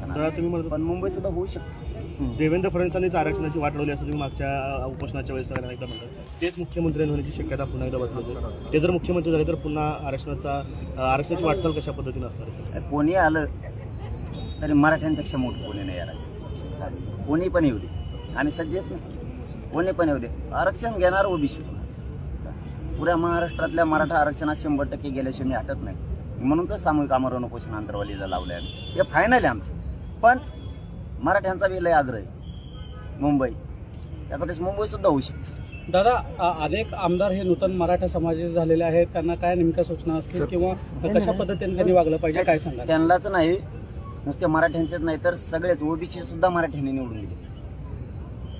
तुम्ही म्हणत पण मुंबई सुद्धा होऊ शकते. देवेंद्र फडणवीसांनीच आरक्षणाची वाट लावली असं तुम्ही मागच्या उपोषणाच्या वेळेस सगळ्यांना एकदा म्हणतात. तेच मुख्यमंत्री होण्याची शक्यता पुन्हा एकदा बदलली ते जर मुख्यमंत्री झाले तर पुन्हा आरक्षणाचा आरक्षणाची वाटचाल कशा पद्धतीने असणार? कोणी आलं तरी मराठ्यांपेक्षा मोठं कोणी नाही यार कोणी पण येऊ दे. आम्ही सज्ज आहेत ना. कोणी पण येऊ दे. आरक्षण घेणार ओबीसी. पुऱ्या महाराष्ट्रातल्या मराठा आरक्षणात शंभर टक्के गेल्याशिवाय मी हटत नाही. म्हणून तर सामूहिक आमरण उपोषण आंतरवालीला लावलं आहे हे फायनल आहे आमचं. पण मराठ्यांचा लय आग्रह आहे. मुंबई. एखाद्याच मुंबई सुद्धा होऊ शकते. दादा अनेक आमदार हे नूतन मराठा समाजाचे झालेले आहेत. त्यांना काय नेमक्या सूचना असतील किंवा कशा पद्धतीने त्यांनी वागलं पाहिजे? काय सांगाल? त्यांनाच नाही. नुसते मराठ्यांचेच नाही तर सगळेच ओबीसी सुद्धा मराठ्यांनी निवडून दिले.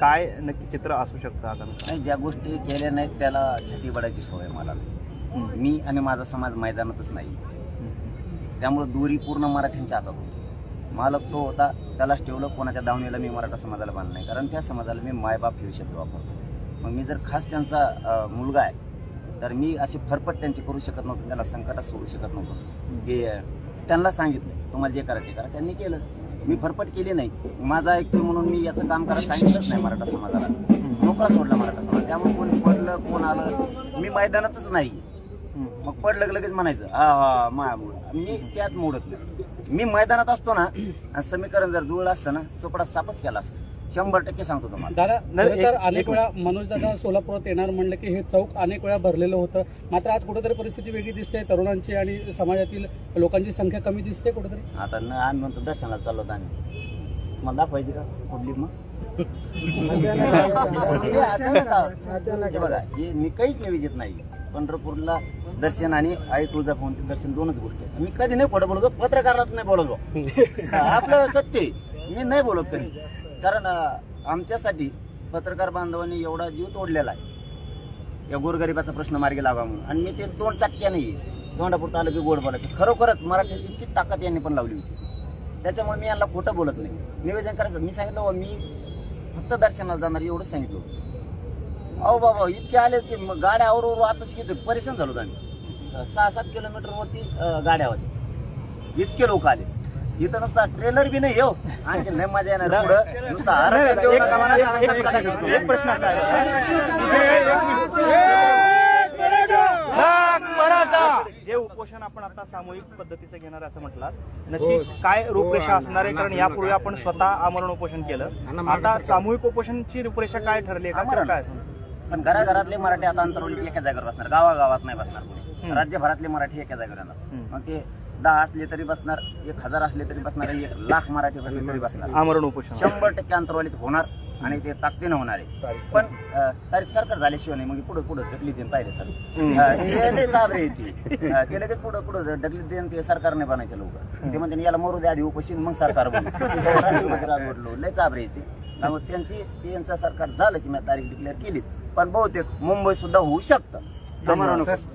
काय नक्की चित्र असू शकतं आता? नाही ज्या गोष्टी केल्या नाहीत त्याला छाती बडायची सवय मला. मी आणि माझा समाज मैदानातच नाही. त्यामुळे दोरी पूर्ण मराठ्यांच्या हातात होती. मालक तो होता त्यालाच ठेवलं कोणाच्या दावणीला मी मराठा समाजाला बांधलं नाही. कारण त्या समाजाला मी मायबाप घेऊ शब्द वापरतो. मग मी जर खास त्यांचा मुलगा आहे तर मी अशी फरफट त्यांची करू शकत नव्हतो त्याला संकटात सोडू शकत नव्हतो. की त्यांना सांगितलं. तुम्हाला जे करायचं ते करा. त्यांनी केलं. मी फरफट केली नाही. माझा ऐकतो म्हणून मी याचं काम करायला सांगितलंच नाही मराठा समाजाला. मोकळा सोडला मराठा समाज. त्यामुळे कोण पडलं कोण आलं मी मैदानातच नाही. मग पडलं लगेच म्हणायचं हा हा मायामुळं मी त्यात मोडत नाही. मी मैदानात असतो ना आणि समीकरण जर जुळलं असतं ना सोपडा सापच केला असतं. शंभर टक्के सांगतो तुम्हाला. दादा नाही, खरं तर एक- अनेक एक वेळा मनोज दादा सोलापुरात येणार म्हणलं की हे चौक अनेक वेळा भरलेलं होतं. मात्र आज कुठेतरी परिस्थिती वेगळी दिसते तरुणांची आणि समाजातील लोकांची संख्या कमी दिसते कुठेतरी. आता न आम्ही म्हणतो दर्शनाला चाललो होतो आम्ही. मला दाखवायची का पब्लिक मग? हे अचानक. आलं. हे बघा हे मी काहीच नाही विजेत नाही. पंढरपूरला दर्शन आणि आई तुळजाभवानचे दर्शन दोनच गोष्टी आहेत. मी कधी नाही खोटं बोलतो पत्रकारात नाही बोलत. आपलं सत्य आहे. मी नाही बोलत कधी. कारण आमच्यासाठी पत्रकार बांधवांनी एवढा जीव तोडलेला आहे. या गोरगरिबाचा प्रश्न मार्गी लावा म्हणून. आणि मी ते तोंड चाटक्या नाही तोंडापूर आलं की गोड बोलायचं खरोखरच मराठीची इतकी ताकद यांनी पण लावली होती. त्याच्यामुळे मी यांना खोटं बोलत नाही. निवेदन करायचं. मी सांगितलं "बुवा, मी फक्त दर्शनाला जाणार एवढंच सांगितलं अहो बाबा इतके आले की मग गाड्या आवरू आताच किती परेशान झालो होतो आम्ही. सहा सात किलोमीटरवरती गाड्या होत्या. इतके लोक आले. इथं नुसता ट्रेलर बी नाही येऊ आणखी नाही मजा येणार पुढं. नुसता आरक्षण देऊ नका. एक प्रश्न असा आहे. जे उपोषण आपण आता सामूहिक पद्धतीचं घेणार असं म्हटलं नक्की काय रूपरेषा असणार आहे? कारण यापूर्वी आपण स्वतः आमरण उपोषण केलं. आता सामूहिक उपोषणाची रूपरेषा काय ठरली आहे? का? आमरण. काय? पण घराघरातले मराठी आता अंतरवली एका जागेवर बसणार. गावागावात नाही बसणार कोणी. राज्यभरातले मराठी एका जागेवर येणार. हम्म. मग ते दहा असले तरी बसणार एक हजार असले तरी बसणार एक लाख मराठी बसले तरी बसणार. आमरण उपोषण. शंभर टक्के अंतरवालीत होणार आणि ते ताकदीनं होणार आहे. पण अं, तारीख सरकार झाल्याशिवाय नाही मग पुढे पुढे ढकली देईन पाहिले सर. हे चाबरे आहे ती. लगेच पुढे पुढे ढकली देईन ते सरकारने बनायचे लोक ते म्हणते याला मरू दे आधी उपोषण मग सरकार बनू. राजवडलो. लय चाबरे आहे ती. त्यामुळे त्यांची त्यांचं सरकार झालं की मी तारीख डिक्लेअर केली पण बहुतेक मुंबई सुद्धा होऊ शकतं.